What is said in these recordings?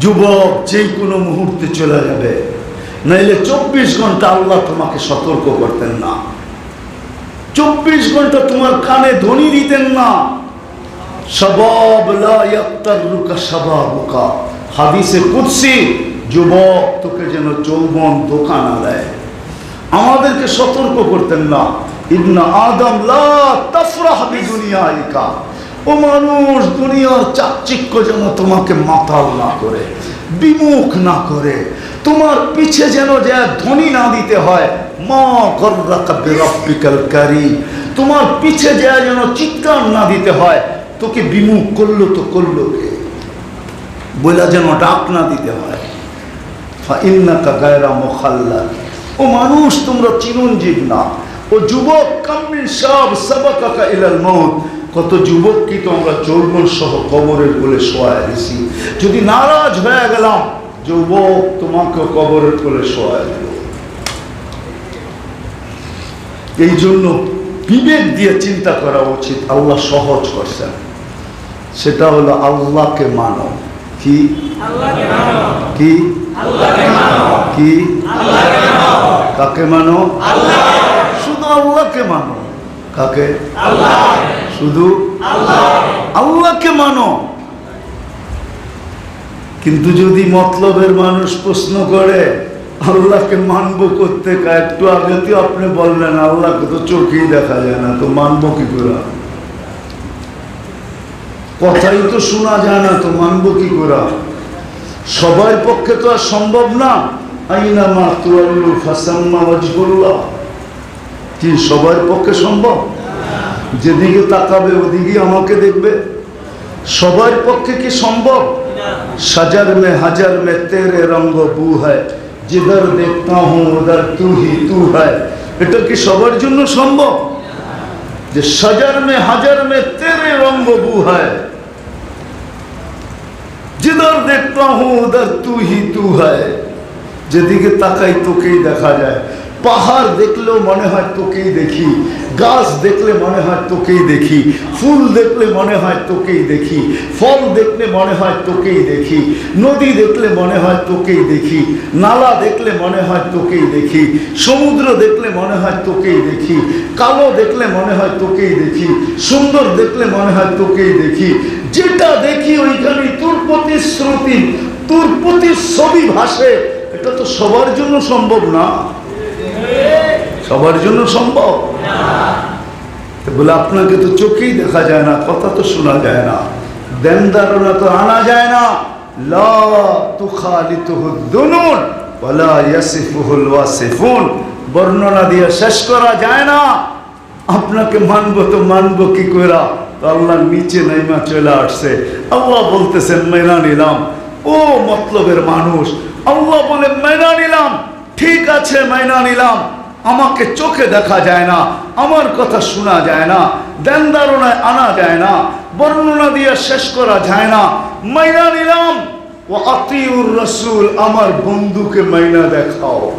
যুবক যে কোনো মুহূর্তে চলে যাবে। নাইলে চব্বিশ ঘণ্টা আল্লাহ তোমাকে সতর্ক করতেন না। চব্বিশ ঘণ্টা তোমার কানে ধ্বনি দিতেন না। যুবক তোকে যেন যৌবন ধোকা না দেয়। আমাদেরকে সতর্ক করতেন না। আদম ও মানুষ, দুনিয়ার চাকচিক্য যেন তোমাকে মাতাল না করে, বিমুখ না করে, তোমার পিছে যেন যে ধ্বনি না দিতে হয় তোমার পিছে যে যেন চিৎকার না দিতে হয়, তোকে বিমুখ করল তো করল কে? বলে যেন ডাক না দিতে হয়। ইন্নাকা গায়রা মোখাল্লা ও মানুষ, তোমরা চিরঞ্জীব না। ও যুবক কামিন সব সবাকাকা ইলাল মৌত কত যুবক কি তো আমরা যৌবন সহ কবরের বলে শোয়ায় দিছি। যদি নারাজ হয়ে গেলাম যুবক তোমাকে কবরের কোলে শোয়ায় দিল। এই জন্য বিবেক দিয়ে চিন্তা করা উচিত আল্লাহ সহজ করছেন। সেটা হলো আল্লাহকে মানো। কি? কি? কি? কাকে মানো? শুধু আল্লাহকে মানো। কাকে? শুধু আল্লাহকে মানো। কিন্তু যদি মতলবের মানুষ প্রশ্ন করে, আল্লাহকে মানবো করতে একটু আগে তো আপনি বললেন, আল্লাহকে তো চোখেই দেখা যায় না, তো মানবো কি করে? কথাই তো শোনা যায় না, তো মানবো কি করে? সবার পক্ষে তো আর সম্ভব না। আইনা মা তুয়াল্লু ফাসাম্মা কি সবার পক্ষে সম্ভব? যেদিকে তাকাবে ওদিকে আমাকে দেখবে সবার পক্ষে কি সম্ভব সাজার মে হাজার মে তেরে রঙ্গ বু হয় जिधर देखता हूँ उधर तू ही तू है এটা কি সবার জন্য সম্ভব যে সাজার মে হাজার মে তেরে রঙ্গ বু হয় जिधर देखता हूँ उधर तू ही तू है যেদিকে তাকাই তোকেই দেখা যায় পাহাড় দেখলেও মনে হয় তোকেই দেখি গাছ দেখলে মনে হয় তোকেই দেখি, ফুল দেখলে মনে হয় তোকেই দেখি, ফল দেখলে মনে হয় তোকেই দেখি, নদী দেখলে মনে হয় তোকেই দেখি, নালা দেখলে মনে হয় তোকেই দেখি, সমুদ্র দেখলে মনে হয় তোকেই দেখি, কালো দেখলে মনে হয় তোকেই দেখি, সুন্দর দেখলে মনে হয় তোকেই দেখি, যেটা দেখি ওইখানে তোর প্রতিশ্রুতি, তোর প্রতিচ্ছবি ভাসে, এটা তো সবার জন্য সম্ভব না। সবার জন্য সম্ভব। বলে, আপনাকে তো চোখেই দেখা যায় না, কথা তো শোনা যায় না। দেন ধারণা তো আনা যায় না। বর্ণনা দিয়ে শেষ করা যায় না। আপনাকে মানবো তো কি নিচে চলে আসছে। বলতেছেন নিলাম। ও মতলবের মানুষ, আল্লাহ বলে মেনা নিলাম। ঠিক আছে, মাইনা নিলাম। আমাকে চোখে দেখা যায় না, আমার কথা শোনা যায় না, দেন ধারণায় আনা যায় না, বর্ণনা দিয়ে শেষ করা যায় না। মাইনা নিলাম, ও আতিউর রসুল, আমার বন্ধুকে মাইনা দেখাও।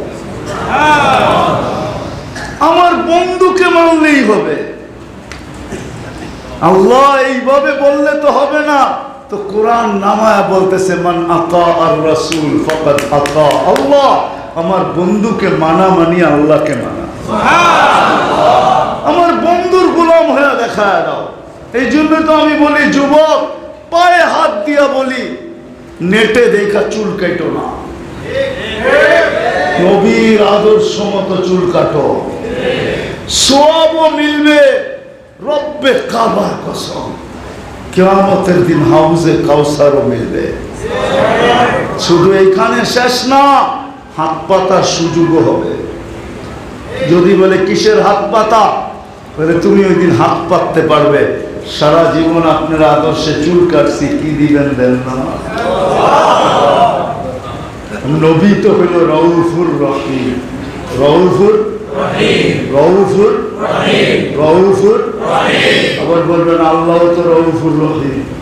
আমার বন্ধুকে মানলেই হবে। আল্লাহ এইভাবে বললে তো হবে না। তো কোরআন নামায়া বলতেছে, মান আতা আর রসুল ফকাত আকা আল্লাহ। আমার বন্ধুকে মানা মানি আল্লাহকে মানা। আমার বন্ধুর গুলাম হয়ে দেখা দাও। এই জন্য তো আমি বলি, যুবক, পায়ে হাত দিয়া বলি, নেটে দেখা চুল কেটো না। নবীর আদর্শ মতো চুল কাটো। সবও মিলবে রব্বে কাবার কসম। কেয়ামতের দিন হাউজে কাউসারও মিলবে। শুধু এইখানে শেষ না হাত পাতার সুযোগও হবে। যদি বলে, কিসের হাত পাতা? বলে তুমি ওই দিন হাত পাততে পারবে। সারা জীবন আপনার আদর্শে চুল কাটছি, কি দিবেন দেন না? নবী তো হলো রউফুর রহিম। রউফুর? রউফুর? রউফুর? আবার বলবেন, আল্লাহ তো রউফুর রহিম।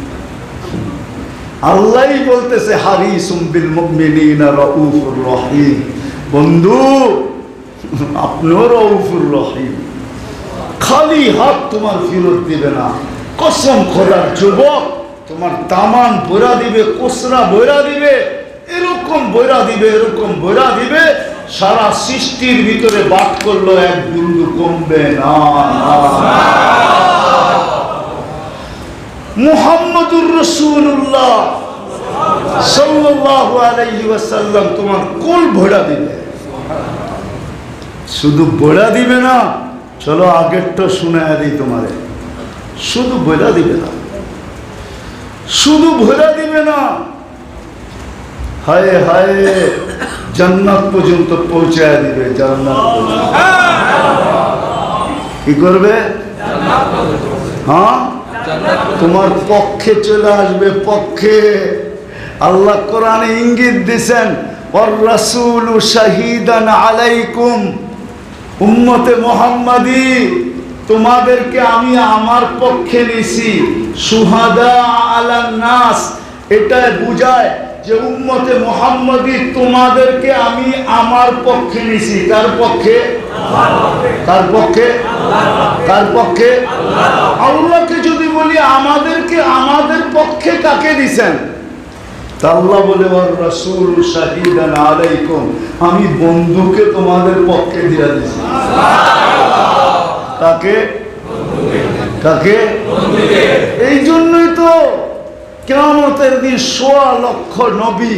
আল্লাহই বলতেছে, হারিসুম বিল মুমিনিনা রহিম। বন্ধু, আপনিও রউফুর রহিম। খালি হাত তোমার ফেরত দিবে না। কসম খোদার যুবক, তোমার দামান বইরা দিবে কোসরা বইরা দিবে, এরকম বইরা দিবে, এরকম বইরা দিবে, সারা সৃষ্টির ভিতরে বাদ করল এক বিন্দু কমবে না। মুহাম্মদুর রসুল্লাহ সাল্লাল্লাহু আলাইহি ওয়াসাল্লাম তোমার কোল ভরা দিবে। শুধু বইরা দিবে না চলো আগেরটা শুনে দিই তোমারে। শুধু বইরা দিবে না। শুধু ভরা দিবে না। হায় হায় জান্নাত পর্যন্ত পৌঁছায় দিবে জান্নাত। কি করবে? হ্যাঁ? তোমার পক্ষে চলে আসবে পক্ষে। আল্লাহ কোরআনে ইঙ্গিত দিছেন ওর রাসূল শাহিদান আলাইকুম উম্মতে মোহাম্মদি তোমাদেরকে আমি আমার পক্ষে নিছি। সুহাদা নাস। এটা বুঝায় যে উম্মতে মোহাম্মদি তোমাদেরকে আমি আমার পক্ষে নিছি। তার পক্ষে? তার পক্ষে। তার পক্ষে। আল্লাহকে যদি বলি, আমাদেরকে আমাদের পক্ষে কাকে দিছেন? আল্লাহ বলে রাসূল শাহিদান আলাইকুম, আমি বন্ধুকে তোমাদের পক্ষে দিয়া দিছি। কাকে? কাকে? এই জন্যই তো কেমতের দিন সোয়া লক্ষ নবী,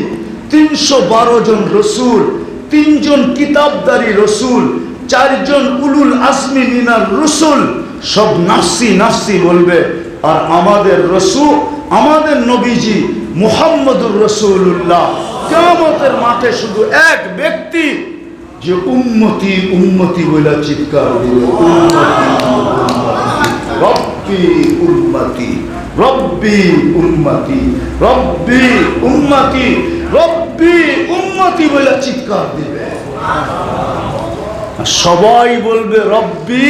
তিনশো বারো জন রসুল, তিনজন কিতাবদারি রসুল, চারজন উলুল আসমি মিনার রসুল, সব নাফসি নাফসি বলবে আর আমাদের রসুল, আমাদের নবীজি মুহাম্মদুর রসুল্লাহ কেমতের মাঠে শুধু এক ব্যক্তি যে উন্মতি উন্মতি বলে চিৎকার উম্মতি। রব্বি উন্মতি রব্বি উন্মতি রব্বি উন্মতি রব্বি উন্মতি বলে চিৎকার দিবে সবাই বলবে রব্বি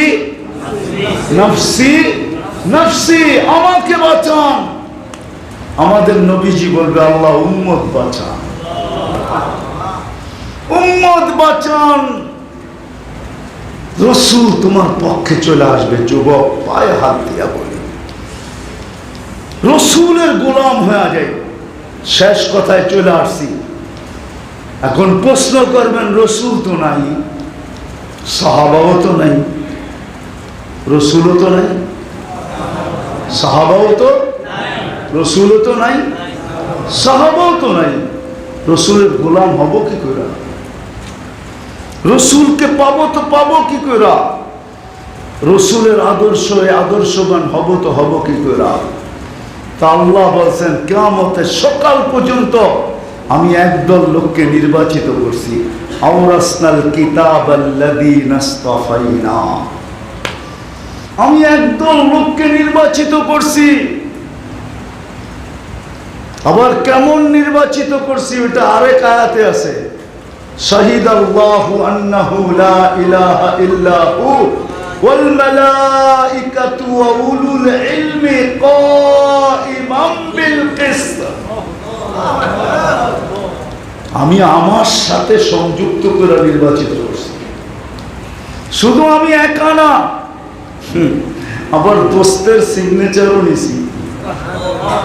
নফসি নফসি, আমাকে বাঁচান। আমাদের নবীজি বলবে, আল্লাহ, উম্মত বাঁচান। উম্মত বাঁচান। রসুল তোমার পক্ষে চলে আসবে, যুবক, পায়ে হাত দিয়া বলি। রসুলের গোলাম হয়ে যায়। শেষ কথায় চলে আসছি। এখন প্রশ্ন করবেন, রসুল তো নাই, সাহাবাও তো নাই, রসুলও তো নাই। সাহাবাও তো রসুলও তো নাই, সাহাবাও তো নাই। রসুলের গোলাম হব কি করে রসুলকে পাবো তো পাবো কি করে রসুলের আদর্শ আদর্শবান হব তো হব কি করে তা আল্লাহ বলছেন কেমতের সকাল পর্যন্ত আমি একদল লোককে নির্বাচিত করছি। আওরাসনাল কিতাব নাস্তাফাইনা আমি একদল লোককে নির্বাচিত করছি। আবার কেমন নির্বাচিত করছি ওটা আরেক আয়াতে আছে। আল্লাহু আন্নাহু লা ইলাহা ইল্লাহু ওয়াল মালাইকাতু ওয়া উলুল ইলমি বিল কিসত। আমি আমার সাথে সংযুক্ত করে নির্বাচিত করছি। শুধু আমি একা না আবার দোস্তের সিগনেচারও নিছি।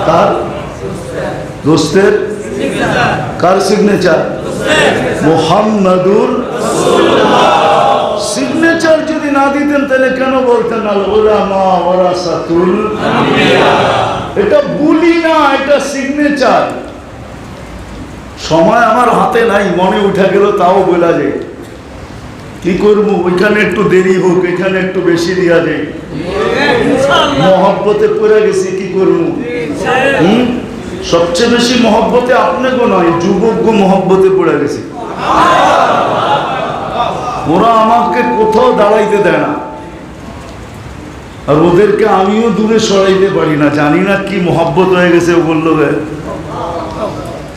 কার? দোস্তের? কার সিগনেচার মোহাম্মদুর সিগনেচার যদি না দিতেন, তাহলে কেন বলতেন আল ওলামা ওরাসাতুল এটা বলি না, এটা সিগনেচার সময় আমার হাতে নাই, মনে উঠে গেল, তাও বলা যায়। কি করব? ওইখানে একটু দেরি হোক এখানে একটু বেশি দিয়া যায় মহব্বতে পড়ে গেছি কি করব? হুম? সবচেয়ে বেশি মহব্বতে আপনাকে নয় যুবক মহব্বতে পড়ে গেছে। ওরা আমাকে কোথাও দাঁড়াইতে দেয় না। আর ওদেরকে আমিও দূরে সরাইতে পারি না। জানি না কি মহব্বত হয়ে গেছে ও বলল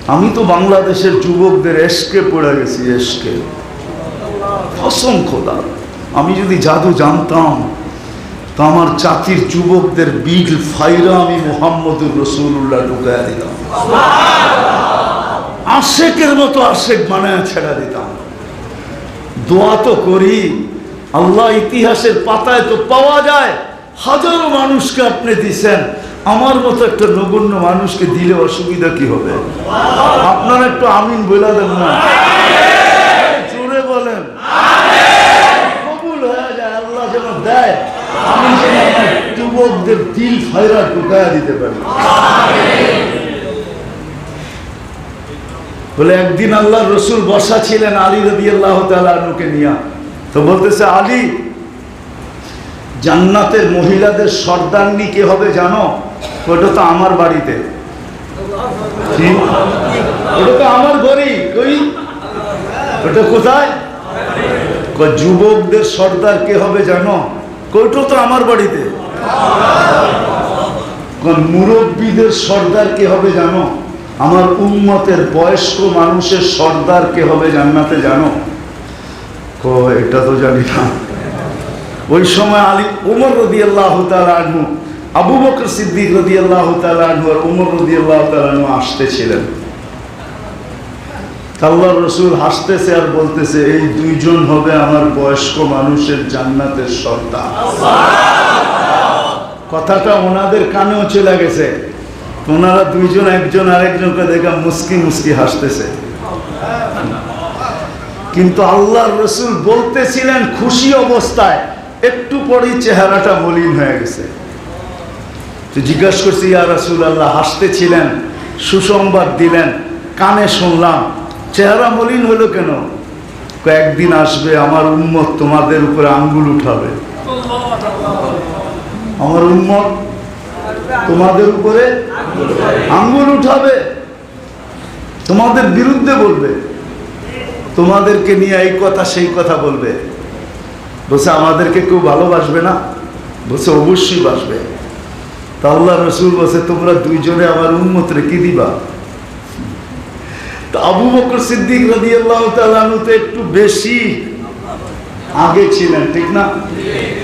আমি তো বাংলাদেশের যুবকদের এসকে পড়ে গেছি এসকে অসংখ্য দাম আমি যদি জাদু জানতাম, তো আমার জাতির যুবকদের বিল ফাইরা আমি মোহাম্মদুর রসুল্লাহ ঢুকাইয়া দিতাম। আশেকের মতো আশেক বানায় ছেড়ে দিতাম। দোয়া তো করি, আল্লাহ ইতিহাসের পাতায় তো পাওয়া যায়। হাজারো মানুষকে আপনি দিছেন। আমার মতো একটা নগণ্য মানুষকে দিলে অসুবিধা কি হবে? আপনারা একটু আমিন বলে দেন না জোরে বলেন কবুল হয়ে যায় আল্লাহ যেন দেয় আমি যেন আমার যুবকদের দিল ফায়রা ঢুকায়া দিতে পারি। বলে, একদিন আল্লাহ রসুল বসা ছিলেন আলী রবি আল্লাহ তালুকে নিয়ে। তো বলতেছে, আলী, জান্নাতের মহিলাদের সর্দারনি কে হবে জানো? ওটা তো আমার বাড়িতে। ওটা তো আমার কই? ওটা কোথায়? যুবকদের সর্দার কে হবে জানো? কইটা তো আমার বাড়িতে। মুরব্বীদের সর্দার কে হবে জানো? আমার উম্মতের বয়স্ক মানুষের সর্দার কে হবে জান্নাতে জানো? এটা তো জানি না। ওই সময় আলী উমর রদি আল্লাহ আনহু, আবু বকর সিদ্দিক রদি আল্লাহ আনহু আর উমর রদি আল্লাহ আনহু আসতেছিলেন। আল্লাহ রসুল হাসতেছে আর বলতেছে, এই দুইজন হবে আমার বয়স্ক মানুষের জান্নাতের সর্দার। কথাটা ওনাদের কানেও চলে গেছে। ওনারা দুইজন, একজন আরেকজনকে দেখা মুস্কি মুস্কি হাসতেছে। কিন্তু আল্লাহর রসুল বলতেছিলেন, খুশি অবস্থায়, একটু পরেই চেহারাটা মলিন হয়ে গেছে। তো জিজ্ঞাসা করছি, ইয়া রসুল আল্লাহ হাসতেছিলেন, সুসংবাদ দিলেন, কানে শুনলাম, চেহারা মলিন হলো কেন? কয়েকদিন আসবে, আমার উম্মত তোমাদের উপরে আঙ্গুল উঠাবে। আমার উন্মত তোমাদের উপরে আঙ্গুল উঠাবে, তোমাদের বিরুদ্ধে বলবে, তোমাদেরকে নিয়ে এই কথা সেই কথা বলবে। বলছে, আমাদেরকে কেউ ভালোবাসবে না, বলছে, অবশ্যই বাসবে। তা আল্লাহ রসুল বলছে, তোমরা দুইজনে আমার উন্মত রেখে দিবা? আবু বকর সিদ্দিক রাজি আল্লাহ তো একটু বেশি আগে ছিলেন, ঠিক না?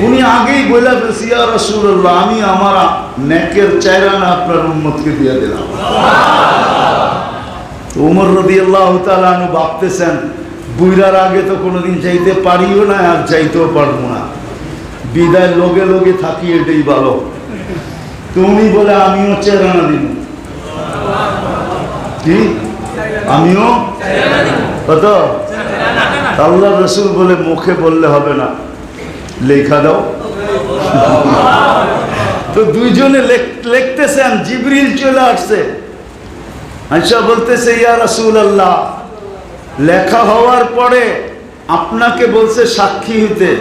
উনি আগেই বলে ফেলছি রসুল্লাহ আমি আমার নেকের চাইরানা আপনার উন্মতকে দিয়ে দিলাম। উমর রদি আল্লাহ তালু ভাবতেছেন, বুইরার আগে তো কোনোদিন যাইতে পারিও না, আর যাইতেও পারব না। বিদায় লগে লগে থাকি, এটাই ভালো। তুমি বলে, আমিও চেরানা দিব। কি? আমিও কত? আল্লাহ রসুল বলে মুখে বললে হবে না। লেখা দাও। তো দুইজনে লেখ- লিখতেছেন জিবরিল চলে আসছে। আচ্ছা বলতেছে, ইয়া রসুল আল্লাহ লেখা হওয়ার পরে আপনাকে বলছে সাক্ষী হইতে।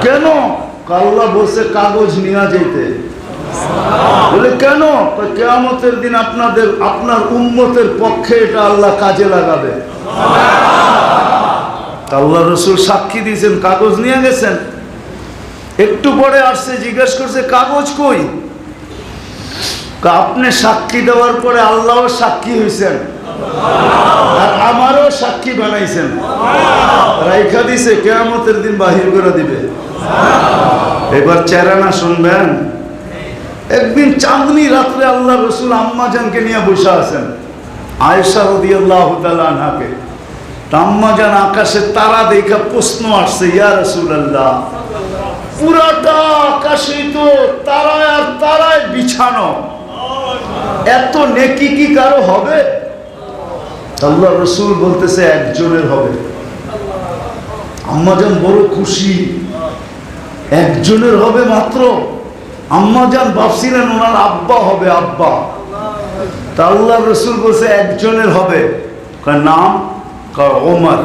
কেন? আল্লাহ বলছে কাগজ নিয়ে যেতে বলে কেন? কয়, কেয়ামতের দিন আপনাদের আপনার উম্মতের পক্ষে এটা আল্লাহ কাজে লাগাবে। আল্লাহ রসুল সাক্ষী দিয়েছেন কাগজ নিয়ে গেছেন। একটু পরে আসছে জিজ্ঞেস করছে কাগজ কই? আপনি সাক্ষী দেওয়ার পরে আল্লাহ সাক্ষী হয়েছেন আর আমারও সাক্ষী বানাইছেন। রাইখা দিছে কেয়ামতের দিন বাহির করে দিবে। এবার চেরানা শুনবেন। একদিন চাঁদনি রাত্রে আল্লাহ রসুল আম্মাজানকে নিয়ে বসে আছেন। আয়েশা রদি আল্লাহ আনহাকে। তা আম্মাজান আকাশে তারা দেখা প্রশ্ন আসছে, ইয়া রসুল আল্লাহ পুরাটা আকাশে তো তারায় আর তারায় বিছানো। এত নেকি কি কারও হবে? আল্লাহ রসুল বলতেছে, একজনের হবে। আম্মাজান বড় খুশি, একজনের হবে মাত্র? আম্মাজান ভাবছিলেন ওনার আব্বা হবে আব্বা। তা আল্লাহ রসুল বলছে, একজনের হবে। কয় নাম? কয় ওমর।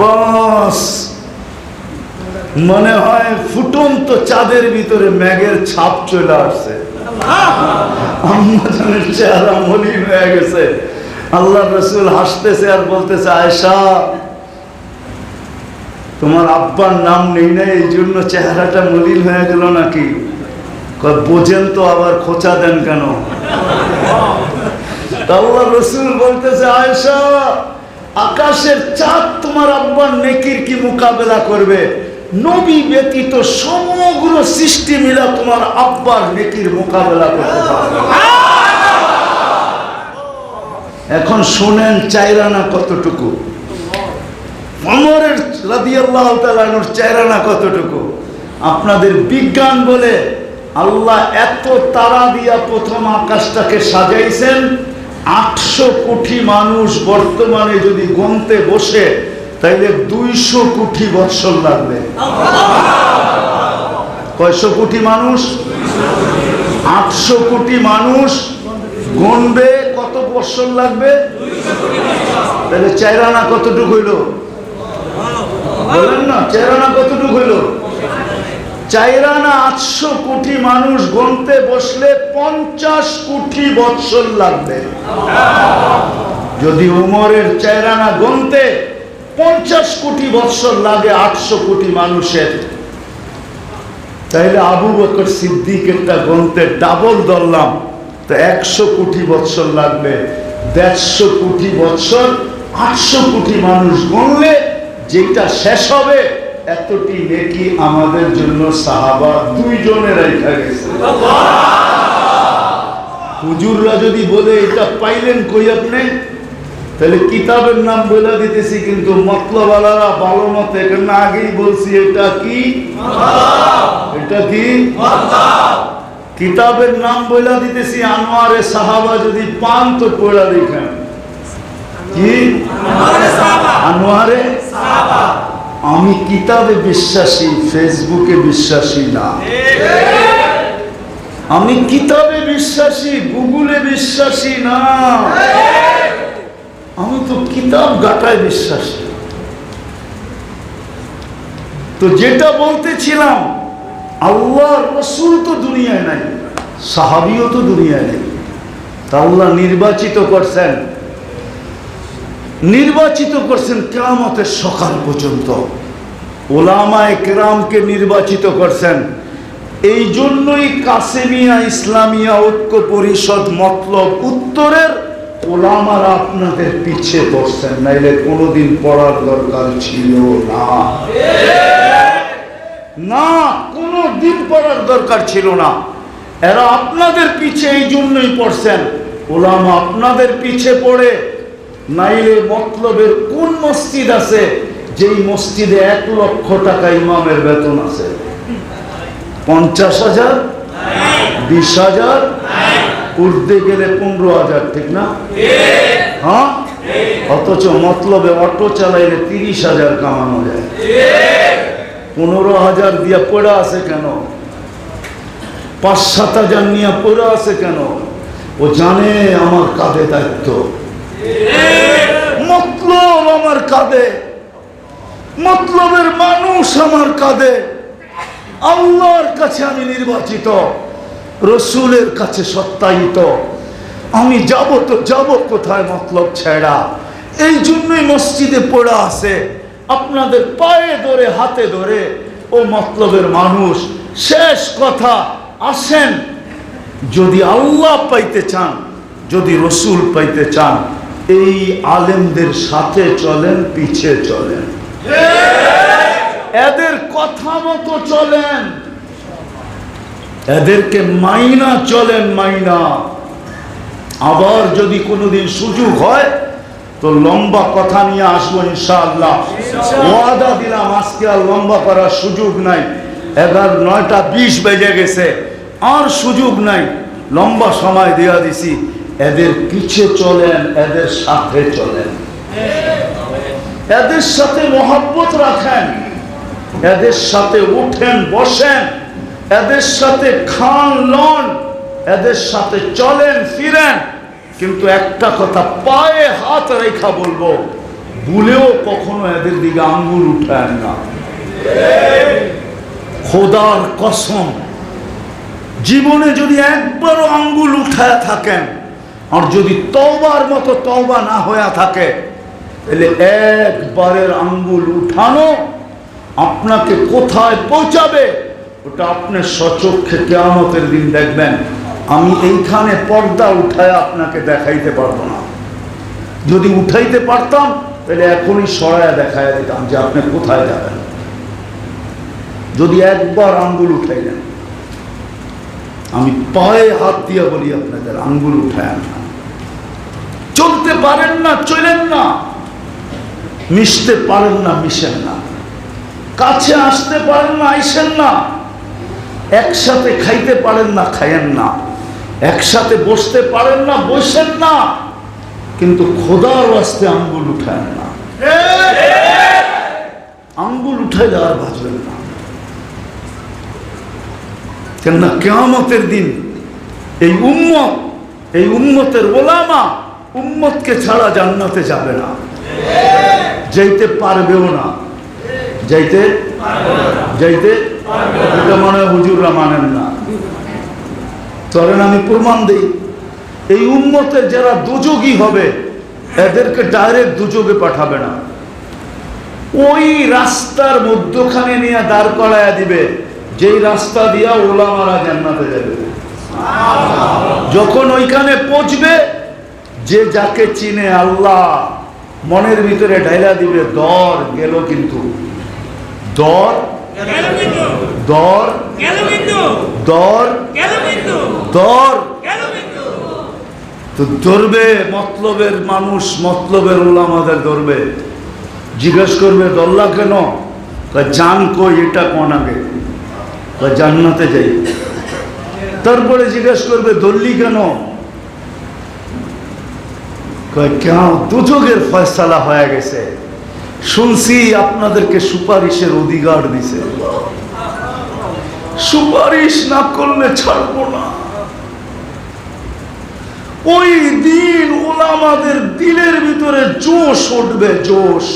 বাস। মনে হয় ফুটন্ত চাঁদের ভিতরে ম্যাগের ছাপ চলে আসছে। আম্মাজানের চেহারা মলিন হয়ে গেছে। আল্লাহ রসুল হাসতেছে আর বলতেছে আয়সা তোমার আব্বার নাম নেই না, এই জন্য চেহারাটা মলিল হয়ে গেল নাকি? বোঝেন তো আবার খোঁচা দেন কেন? রসুল বলতেছে আয়সা আকাশের চাঁদ তোমার আব্বার নেকির কি মোকাবেলা করবে? নবী ব্যতীত সমগ্র সৃষ্টি মিলা তোমার আব্বার নেকির মোকাবেলা করতে পারবে। এখন শোনেন চাইরানা কতটুকু? অমরের রাদিয়াল্লাহু তাআলার চাইরানা কতটুকু? আপনাদের বিজ্ঞান বলে আল্লাহ এত তারা দিয়া প্রথম আকাশটাকে সাজাইছেন, আটশো কোটি মানুষ বর্তমানে যদি গন্তে বসে, তাইলে দুইশো কোটি বৎসর লাগবে। কয়শো কোটি মানুষ? আটশো কোটি মানুষ গণবে কত বৎসর লাগবে? তাহলে চাইরানা কতটুকু হইল? বলেন না চাইরানা কতটুকু হইল? চাইরানা আটশো কোটি মানুষ গণতে বসলে পঞ্চাশ কোটি বৎসর লাগবে। যদি উমরের চাইরানা গণতে পঞ্চাশ কোটি বৎসর লাগে আটশো কোটি মানুষের, তাইলে আবু বকর সিদ্দিকেরটা গণতে ডাবল ধরলাম, তো একশো কোটি বৎসর লাগবে, দেড়শো কোটি বৎসর আটশো কোটি মানুষ গণলে যেটা শেষ হবে, এতটি নেকি আমাদের জন্য সাহাবা দুইজনের রেখা গেছে। হুজুররা যদি বলে, এটা পাইলেন কই আপনি? তাহলে কিতাবের নাম বলে দিতেছি, কিন্তু মতলবালারা ভালো মতো এখানে আগেই বলছি, এটা কি? এটা কি? কিতাবের নাম বইলা দিতেছি, আনোয়ারে সাহাবা যদি পান তো পড়া দেখেন কি? আনোয়ারে? আমি কিতাবে বিশ্বাসী ফেসবুকে বিশ্বাসী না। আমি কিতাবে বিশ্বাসী গুগলে বিশ্বাসী না। আমি তো কিতাব গাটায় বিশ্বাসী। তো যেটা বলতেছিলাম আল্লাহ রসুল তো দুনিয়ায় নাই সাহাবিও তো দুনিয়ায় নেই। তা আল্লাহ নির্বাচিত করছেন। নির্বাচিত করছেন কেরামতের সকাল পর্যন্ত। ওলামায় কেরামকে নির্বাচিত করছেন। এই জন্যই কাসেমিয়া ইসলামিয়া ঐক্য পরিষদ মতলব উত্তরের ওলামারা আপনাদের পিছিয়ে পড়ছেন, নাইলে কোনোদিন পড়ার দরকার ছিল না। না কোনো দিন পড়ার দরকার ছিল না। এরা আপনাদের পিছে এই জন্যই পড়ছেন। ওলামা আপনাদের পিছে পড়ে নাইলে মতলবের কোন মসজিদ আছে যেই মসজিদে এক লক্ষ টাকা ইমামের বেতন আছে? পঞ্চাশ হাজার? বিশ হাজার? উঠতে গেলে পনেরো হাজার, ঠিক না? হ্যাঁ? অথচ মতলবে অটো চালাইলে তিরিশ হাজার কামানো যায়। পনেরো হাজার দিয়া পড়ে আছে কেন? পাঁচ সাত হাজার নিয়ে পড়ে আছে কেন? ও জানে আমার কাঁধে দায়িত্ব। মতলব আমার কাঁদে। মতলবের মানুষ আমার কাঁদে। আল্লাহর কাছে আমি নির্বাচিত। রসুলের কাছে সত্যায়িত। আমি যাব তো যাব, কোথায় মতলব ছেড়া? এই জন্যই মসজিদে পড়া আছে। আপনাদের পায়ে ধরে, হাতে ধরে, ও মতলবের মানুষ, শেষ কথা, আসেন। যদি আল্লাহ পাইতে চান, যদি রসুল পাইতে চান এই আলেমদের সাথে চলেন, পিছে চলেন। এদের কথা মতো চলেন। এদেরকে মাইনা চলেন, মাইনা। আবার যদি কোনোদিন সুযোগ হয়, তো লম্বা কথা নিয়ে আসব ইনশাআল্লাহ। ওয়াদা দিলাম, আজকে আর লম্বা করার সুযোগ নাই। এবার নয়টা বিশ বেজে গেছে, আর সুযোগ নাই। লম্বা সময় দেওয়া দিছি। এদের পিছে চলেন, এদের সাথে চলেন। এদের সাথে মহব্বত রাখেন, এদের সাথে উঠেন, বসেন, এদের সাথে খান, লন, এদের সাথে চলেন, ফিরেন। কিন্তু একটা কথা পায়ে হাত রেখা বলব, ভুলেও কখনো এদের দিকে আঙ্গুল উঠায় না। খোদার কসম, জীবনে যদি একবারও আঙ্গুল উঠায় থাকেন আর যদি তওবার মতো তওবা না হয়ে থাকে, তাহলে একবারের আঙ্গুল উঠানো আপনাকে কোথায় পৌঁছাবে, ওটা আপনি সচক্ষে কেয়ামতের দিন দেখবেন। আমি এইখানে পর্দা উঠায় আপনাকে দেখাইতে পারব না। যদি উঠাইতে পারতাম, তাহলে এখনই সরায় দেখায় দিতাম যে আপনি কোথায় যাবেন। যদি একবার আঙ্গুল উঠাইলেন আমি পায়ে হাত দিয়ে বলি আপনাদের আঙ্গুল উঠায় না চলতে পারেন না চলেন না। মিশতে পারেন না মিশেন না। কাছে আসতে পারেন না আইসেন না। একসাথে খাইতে পারেন না খাইয়েন না। একসাথে বসতে পারেন না বসেন না। কিন্তু খোদার ওয়াস্তে আঙ্গুল উঠায় না। আঙ্গুল উঠাইলে আর বাঁচবেন না। কেননা কেয়ামতের দিন এই উম্মত, এই উম্মতের ওলামা উম্মতকে ছাড়া জান্নাতে যাবে না। যাইতে পারবেও না। যাইতে যাইতে এটা মনে হুজুররা মানেন না। চলেন আমি প্রমাণ দিই। এই উম্মতের যারা দুযোগী হবে, এদেরকে ডাইরেক্ট দুযোগে পাঠাবে না। ওই রাস্তার মধ্যখানে নিয়ে দাঁড় করায়া দিবে। যেই রাস্তা দিয়া ওলামারা জান্নাতে যাবে। যখন ওইখানে পৌঁছবে যে যাকে চিনে আল্লাহ মনের ভিতরে ঢাইলা দিবে দর গেল কিন্তু। দর দর দর দর তো ধরবে মতলবের মানুষ মতলবের ওলামাদের ধরবে। জিজ্ঞেস করবে দল্লা কেন? জান কই এটা কোন আগে? কয়, জান্নাতে যাই। তারপরে জিজ্ঞেস করবে দল্লি কেন? কেন? দুযোগের ফয়সালা হয়ে গেছে। শুনছি আপনাদেরকে সুপারিশের অধিকার দিছে। সুপারিশ না করলে ছাড়বো না। ওই দিন ওলামাদের দিলের ভিতরে জোশ উঠবে জোশ।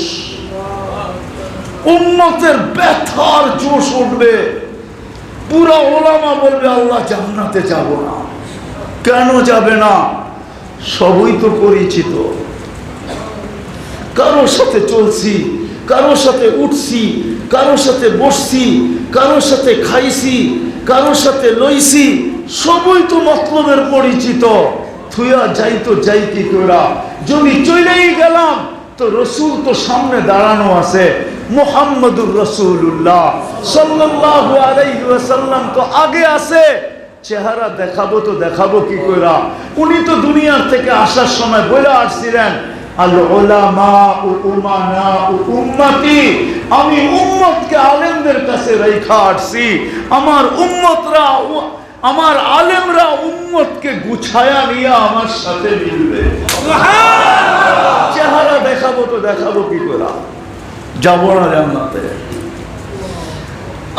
উন্নতের ব্যথার জোশ উঠবে। পুরা ওলামা বলবে, আল্লাহ জান্নাতে যাব না। কেন যাবে না? সবই তো পরিচিত। কারোর সাথে চলছি, কারোর সাথে উঠছি, কারোর সাথে বসছি, কারোর সাথে খাইছি, কারোর সাথে লইছি, সবই তো মতলবের পরিচিত। থুয়া যাই তো যাই তোরা যদি চলেই গেলাম। তো রসুল তো সামনে দাঁড়ানো আছে। মোহাম্মদুর রসুল্লাহ আলাইহি তো আগে আছে। চেহারা দেখাবো তো দেখাবো কি কইরা। উনি তো দুনিয়ার থেকে আসার সময় বলে আসছিলেন আমি উম্মতকে আলেমদের কাছে রেখা আসছি আমার উম্মতরা আমার আলেমরা উম্মতকে গুছায়া নিয়ে আমার সাথে মিলবে। চেহারা দেখাবো তো দেখাবো কি করে? যাব না জান্নাতে।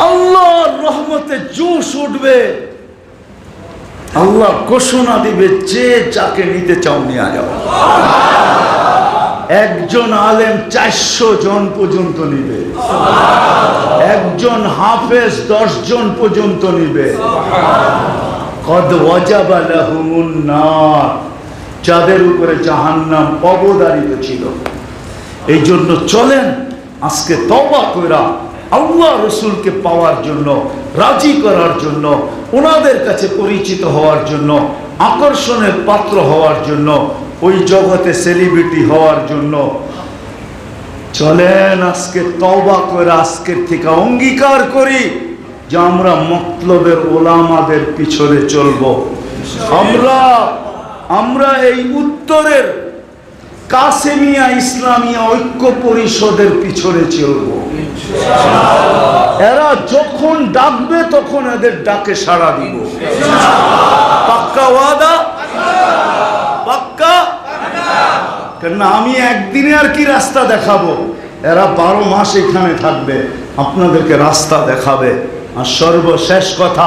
আল্লাহর রহমতে জোশ উঠবে। আল্লাহ ঘোষণা দিবে, যে যাকে নিতে চাও নিয়ে যাও একজন আলেম চারশো জন পর্যন্ত নিবে। একজন হাফেজ দশ জন পর্যন্ত নিবে। কদ ওয়াজাবা লাহুমুন নার। যাদের উপরে জাহান্নাম অবদারিত ছিল। এই জন্য চলেন আজকে তবা কইরা আল্লাহ রসুলকে পাওয়ার জন্য, রাজি করার জন্য, ওনাদের কাছে পরিচিত হওয়ার জন্য, আকর্ষণের পাত্র হওয়ার জন্য ওই জগতে সেলিব্রিটি হওয়ার জন্য চলেন আজকে তবা করে আজকের থেকে অঙ্গীকার করি যে আমরা মতলবের ওলামাদের পিছনে চলব। আমরা আমরা এই উত্তরের কাসেমিয়া ইসলামিয়া ঐক্য পরিষদের পিছনে চলব। এরা যখন ডাকবে তখন এদের ডাকে সাড়া দিব। পাক্কা ওয়াদা পাক্কা কেন আমি একদিনে আর কি রাস্তা দেখাবো এরা বারো মাস এখানে থাকবে আপনাদেরকে রাস্তা দেখাবে আর সর্বশেষ কথা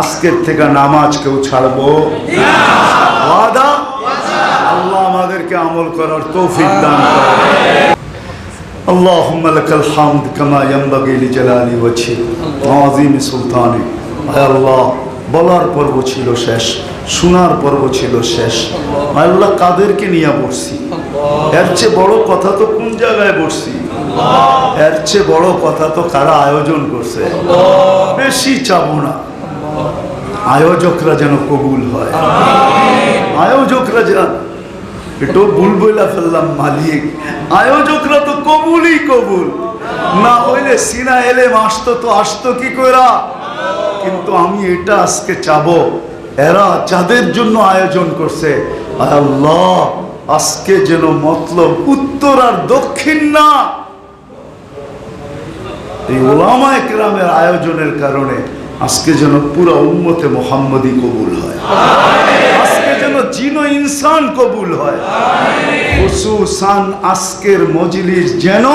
আজকের থেকে নামাজ কেউ ছাড়বো ওয়াদা আল্লাহ আমাদেরকে আমল করার তৌফিক দান করে اللهم لك الحمد كما ينبغي لجلال وجهك وعظيم سلطانك আয় আল্লাহ বলার পর্ব ছিল শেষ শোনার পর্ব ছিল শেষ আয় আল্লাহ কাদেরকে নিয়ে বসছি এর চেয়ে বড় কথা তো কোন জায়গায় বসছি? এর চেয়ে বড় কথা তো কারা আয়োজন করছে? বেশি চাবো না। আয়োজকরা যেন কবুল হয়। আয়োজকরা যেন এটাও ভুল বইলা ফেললাম মালিক। আয়োজকরা তো কবুলই কবুল। না হইলে সিনা এলে আসতো তো আসতো কি কইরা? কিন্তু আমি এটা আজকে চাবো। এরা যাদের জন্য আয়োজন করছে, আল্লাহ আজকে যেন মতলব উত্তর আর দক্ষিণ না। এই ওলামায় কেরামের আয়োজনের কারণে আজকে যেন পুরো উম্মতে মোহাম্মদী কবুল হয়। আজকে যেন জিনো ইনসান কবুল হয়। খুসুসান আজকের মজলিস যেন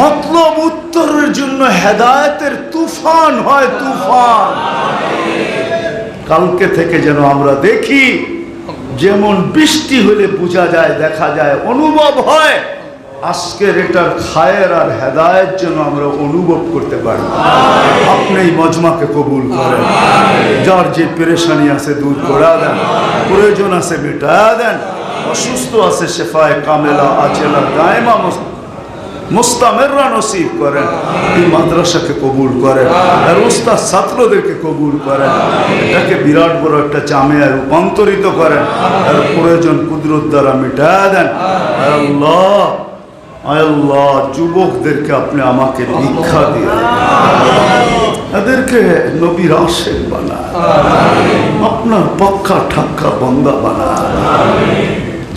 মতলব উত্তরের জন্য হেদায়তের তুফান হয়, তুফান। কালকে থেকে যেন আমরা দেখি যেমন বৃষ্টি হলে বোঝা যায়, দেখা যায়, অনুভব হয়। আজকের এটার খায়ের আর হেদায়ের জন্য আমরা অনুভব করতে পারি। আপনি মজমাকে কবুল করেন। যার যে পেরেশানি আছে দূর করা দেন। প্রয়োজন আছে মেটা দেন। অসুস্থ আছে, শেফায় কামেলা, আচেলা, দায়মা মুস্তামেররা নসিব করেন, এই মাদ্রাসাকে কবুল করেন আর উস্তাদ ছাত্রদেরকে কবুল করেন। এটাকে বিরাট বড় একটা জামিয়া রূপান্তরিত করেন আর প্রয়োজন কুদরত দ্বারা মিটা দেন। আল্লাহ আল্লাহ, যুবকদেরকে আপনি আমাকে দীক্ষা দিয়ে এদেরকে নবীর আশেক বানায়, আপনার পক্কা ঠাক্কা বন্দা বানায়।